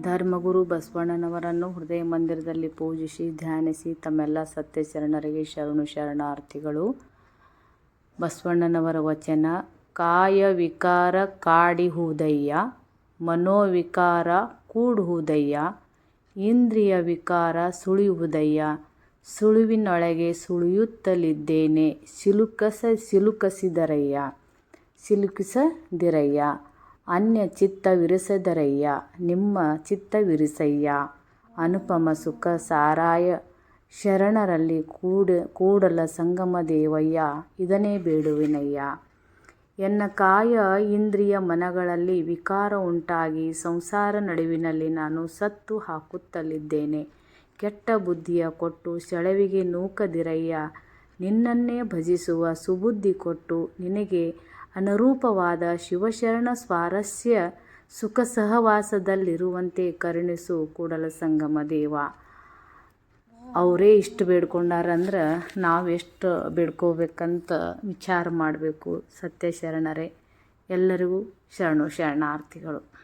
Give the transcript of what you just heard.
ಧರ್ಮಗುರು ಬಸವಣ್ಣನವರನ್ನು ಹೃದಯ ಮಂದಿರದಲ್ಲಿ ಪೂಜಿಸಿ, ಧ್ಯಾನಿಸಿ ತಮ್ಮೆಲ್ಲ ಸತ್ಯ ಶರಣರಿಗೆ ಶರಣು ಶರಣಾರ್ಥಿಗಳು. ಬಸವಣ್ಣನವರ ವಚನ, ಕಾಯ ವಿಕಾರ ಕಾಡಿಹುದಯ್ಯ ಮನೋವಿಕಾರ ಕೂಡುವುದಯ್ಯ ಇಂದ್ರಿಯ ವಿಕಾರ ಸುಳಿಯುವುದಯ್ಯ ಸುಳುವಿನೊಳಗೆ ಸುಳಿಯುತ್ತಲಿದ್ದೇನೆ, ಸಿಲುಕಸ, ಸಿಲುಕಸಿದರಯ್ಯ, ಸಿಲುಕಿಸದಿರಯ್ಯ ಅನ್ಯ ಚಿತ್ತವಿರಿಸದರಯ್ಯ ನಿಮ್ಮ ಚಿತ್ತವಿರಿಸಯ್ಯ. ಅನುಪಮ ಸುಖ ಸಾರಾಯ, ಶರಣರಲ್ಲಿ ಕೂಡ, ಕೂಡಲ ಸಂಗಮ ದೇವಯ್ಯ ಇದನೇ ಬೇಡುವಿನಯ್ಯ. ಎನ್ನ ಕಾಯ ಇಂದ್ರಿಯ ಮನಗಳಲ್ಲಿ ವಿಕಾರ ಉಂಟಾಗಿ ಸಂಸಾರ ನಡುವಿನಲ್ಲಿ ನಾನು ಸತ್ತು ಹಾಕುತ್ತಲಿದ್ದೇನೆ. ಕೆಟ್ಟ ಬುದ್ಧಿಯ ಕೊಟ್ಟು ಸೆಳವಿಗೆ ನೂಕದಿರಯ್ಯ. ನಿನ್ನನ್ನೇ ಭಜಿಸುವ ಸುಬುದ್ಧಿ ಕೊಟ್ಟು ನಿನಗೆ ಅನುರೂಪವಾದ ಶಿವಶರಣ ಸ್ವಾರಸ್ಯ ಸುಖ ಸಹವಾಸದಲ್ಲಿರುವಂತೆ ಕರುಣಿಸು ಕೂಡಲ ಸಂಗಮ ದೇವ. ಅವರೇ ಇಷ್ಟು ಬೇಡ್ಕೊಂಡಾರಂದ್ರೆ ನಾವೆಷ್ಟು ಬೇಡ್ಕೋಬೇಕಂತ ವಿಚಾರ ಮಾಡಬೇಕು ಸತ್ಯ ಶರಣರೇ ಎಲ್ಲರಿಗೂ ಶರಣು ಶರಣಾರ್ಥಿಗಳು.